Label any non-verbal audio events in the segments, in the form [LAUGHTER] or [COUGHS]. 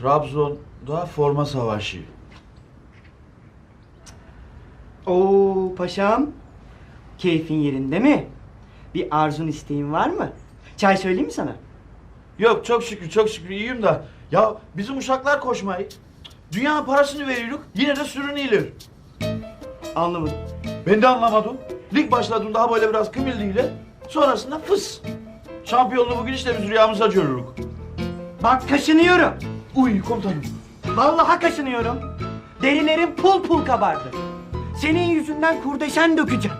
Trabzon'da forma savaşı. Oo paşam. Keyfin yerinde mi? Bir arzun isteğin var mı? Çay söyleyeyim mi sana? Yok çok şükür çok şükür iyiyim da. Ya bizim uşaklar koşmayı. Dünya parasını veriyoruz yine de sürünüyorlar. Anlamadım. Ben de anlamadım. Lig başladığında daha böyle biraz kımıldiyle sonrasında fıs. Şampiyonluğu bugün işte biz rüyamıza görürük. Bak kaşınıyorum. Uy komutanım. Vallahi kaşınıyorum. Derilerim pul pul kabardı. Senin yüzünden kurdeşen dökeceğim.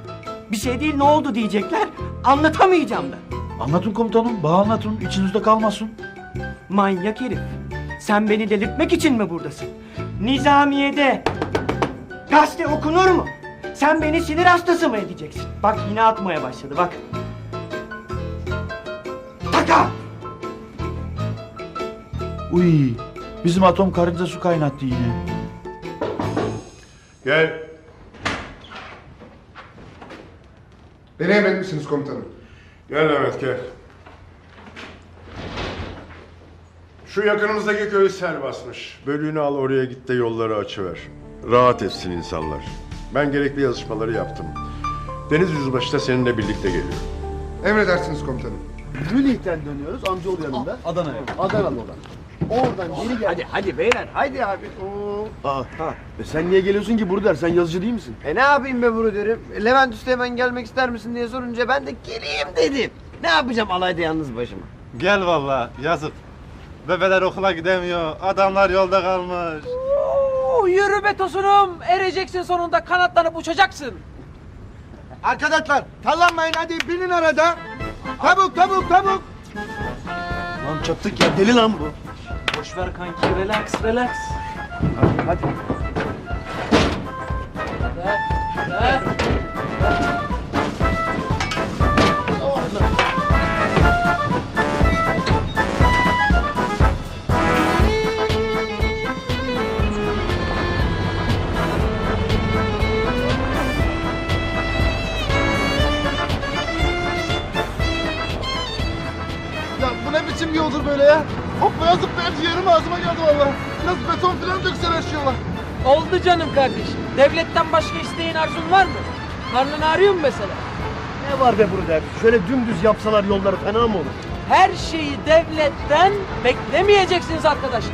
Bir şey değil ne oldu diyecekler. Anlatamayacağım da. Anlatın komutanım, bana anlatın. içinizde kalmasın. Manyak herif. Sen beni delirtmek için mi buradasın? Nizamiye'de gazete okunur mu? Sen beni sinir hastası mı edeceksin? Bak yine atmaya başladı bak. Taka! Uy, bizim atom karınca su kaynattı yine. Gel. Beni emretmişsiniz komutanım. Gel Mehmet gel. Şu yakınımızdaki köyü sel basmış. Bölüğünü al oraya git de yolları açıver. Rahat etsin insanlar. Ben gerekli yazışmaları yaptım. Deniz Yüzbaşı da seninle birlikte geliyor. Emredersiniz komutanım. Münih'ten dönüyoruz amcaoğlu yanında. Adana'ya. Adana'da olan. Oradan geri gel. Hadi hadi beyler hadi abi. Aa, ha. E sen niye geliyorsun ki Burder? Sen yazıcı değil misin? E ne yapayım be bunu derim. Levent Üste hemen gelmek ister misin diye sorunca ben de geleyim dedim. Ne yapacağım alayda yalnız başıma. Gel valla yazık. Bebeler okula gidemiyor. Adamlar yolda kalmış. Oo, yürü be tosunum. Ereceksin sonunda kanatlanıp uçacaksın. Arkadaşlar tallanmayın hadi binin arada. Tabuk tabuk tabuk. Lan çattık ya deli lan bu. Boş ver kanki relax relax. Hadi. Ya bu ne biçim bir yoldur böyle ya? Hoplaya zıplaya ciğerim ağzıma geldi valla. Biraz beton falan dökseler şu yola. Oldu canım kardeşim. Devletten başka isteğin arzun var mı? Karnın ağrıyor mu mesela? Ne var be burada? Şöyle dümdüz yapsalar yolları fena mı olur? Her şeyi devletten beklemeyeceksiniz arkadaşlar.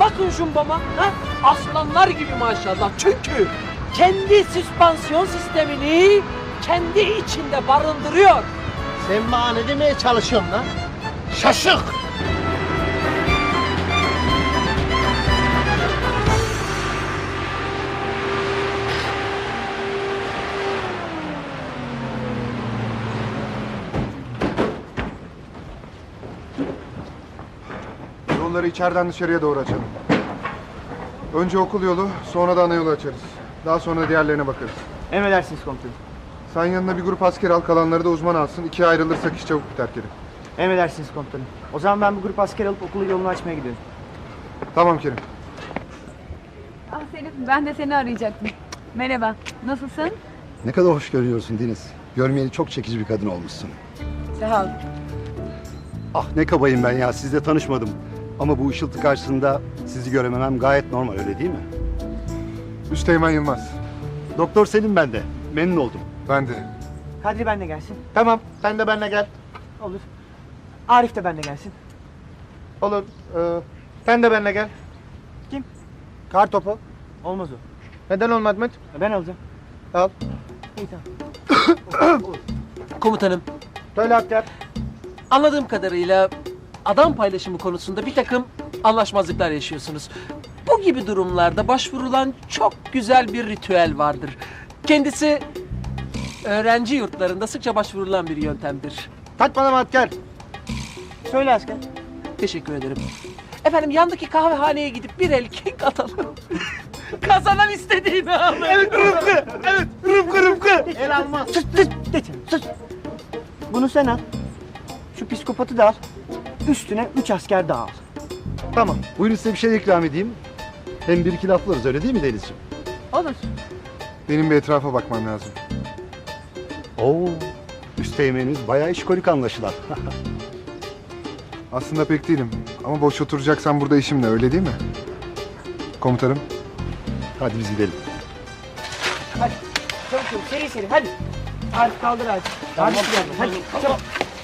Bakın şumbama. Ha? Aslanlar gibi maşallah. Çünkü kendi süspansiyon sistemini kendi içinde barındırıyor. Sen bana ne demeye çalışıyorsun lan? Şaşık! Yolları içeriden dışarıya doğru açalım. Önce okul yolu, sonra da ana yolu açarız. Daha sonra diğerlerine bakarız. Emredersiniz komutanım. Sen yanına bir grup asker al, kalanları da uzman alsın. İkiye ayrılırsak iş çabuk biter Kerim. Emredersiniz komutanım. O zaman ben bu grup asker alıp okulu yolunu açmaya gidiyorum. Tamam Kerim. Ah Selim, ben de seni arayacaktım. Merhaba, nasılsın? Ne kadar hoş görünüyorsun Deniz. Görmeyeli çok çekici bir kadın olmuşsun. Sağ ol. Ah ne kabayım ben ya sizle tanışmadım. Ama bu ışıltı karşısında sizi görememem gayet normal öyle değil mi? Üsteğmen Yılmaz. Doktor Selim ben de. Memnun oldum. Ben de. Kadri ben de gelsin. Tamam sen de benimle gel. Olur. Arif de ben de gelsin. Olur. Ee, sen de benimle gel. Kim? Kar topu. Olmaz o. Neden olmaz Mehmet? Ben alacağım. Al. İyi tamam. [COUGHS] Komutanım Söyle asker. Anladığım kadarıyla adam paylaşımı konusunda bir takım anlaşmazlıklar yaşıyorsunuz. Bu gibi durumlarda başvurulan çok güzel bir ritüel vardır. Kendisi öğrenci yurtlarında sıkça başvurulan bir yöntemdir. Saçmalama asker. Söyle asker. Teşekkür ederim. Efendim yandaki kahvehaneye gidip bir el kek atalım. [LAUGHS] Kazanan istediğini alır. Evet Rıfkı. Evet Rıfkı Rıfkı. El almaz. Sus sus. Geçin sus. Bunu sen al. Şu psikopatı da al. Üstüne üç asker daha al. Tamam. Buyurun size bir şey ikram edeyim. Hem bir iki laflarız öyle değil mi Denizciğim? Olur. Benim bir etrafa bakmam lazım. Oo. Üsteğmeniniz bayağı işkolik anlaşılan. [LAUGHS] Aslında pek değilim. Ama boş oturacaksan burada işim ne öyle değil mi? Komutanım. Hadi biz gidelim. Hadi. Çabuk çabuk seri seri hadi. Arif kaldır Arif. Arif geldi. Hadi çabuk.